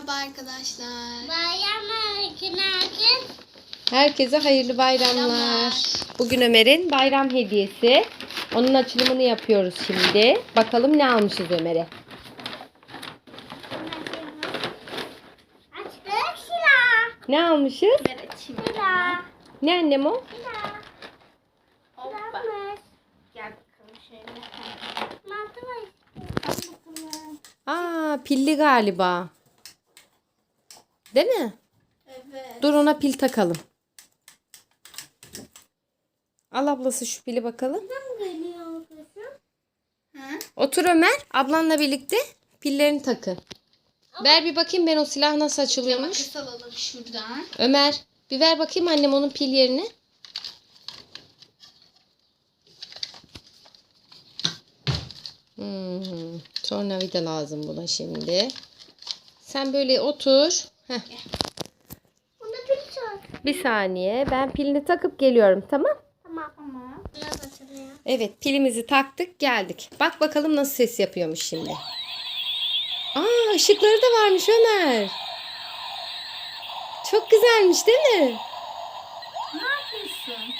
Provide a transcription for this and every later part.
Merhaba arkadaşlar. Bayram günaydın. Herkese hayırlı bayramlar. Bayramlar. Bugün Ömer'in bayram hediyesi. Onun açılımını yapıyoruz şimdi. Bakalım ne almışız Ömer'e. Ne almışız? Ben açayım. Silah. Ne annem o? Silah. Hoppa. Silahmış. Gel bakalım şöyle. Mantı var. Al bakalım. Aa pilli galiba. Değil mi? Evet. Dur ona pil takalım. Al ablası şu pili bakalım. Otur Ömer. Ablanla birlikte pillerini takın. Ver bir bakayım ben o silah nasıl açılıyormuş. Alalım şuradan. Ömer bir ver bakayım annem onun pil yerini. Hmm, tornavida lazım buna şimdi. Sen böyle otur. Heh, Bunda pil çok. bir saniye ben pilini takıp geliyorum tamam. Tamam. Tamam. Evet pilimizi taktık geldik. Bak bakalım nasıl ses yapıyormuş şimdi. Aa ışıkları da varmış Ömer. Çok güzelmiş değil mi? Ne yapıyorsun?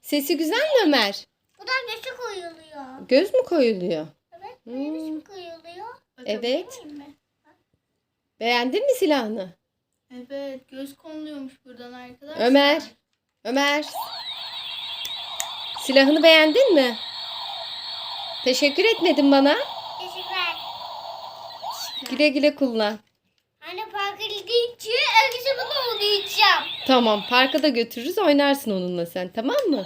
Sesi güzel mi Ömer? Bu da göçü koyuluyor. Göz mü koyuluyor? Evet. Hmm. Göçü koyuluyor. Evet. Beğendin mi silahını? Evet. Göz konuluyormuş buradan arkadaşlar. Ömer. Ömer. Silahını beğendin mi? Teşekkür etmedin bana. Teşekkürler. Güle güle kullan. Anne parka gidince öyküsü bunu oynayacağım. Tamam parka da götürürüz oynarsın onunla sen tamam mı?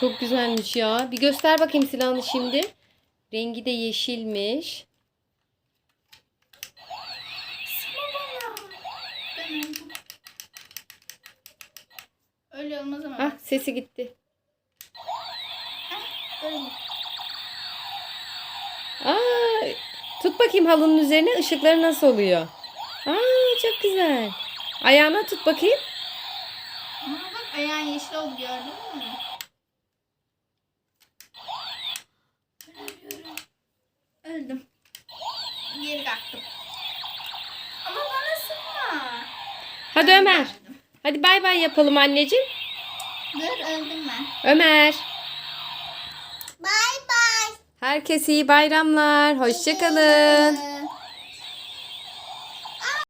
Çok güzelmiş ya. Bir göster bakayım silahını şimdi. Rengi de yeşilmiş. Öyle olmaz ama. Ah sesi gitti. Öyle. Aa, tut bakayım halının üzerine ışıkları nasıl oluyor? Aa çok güzel. Ayağına tut bakayım. Ama bak ayağın yeşil oldu gördün mü? Öldüm. Geri kalktım. Ama bana sıkma. Hadi Ömer. Hadi bay bay yapalım anneciğim. Dur öldüm ben. Ömer. Bye bye. Herkese iyi bayramlar. Hoşçakalın.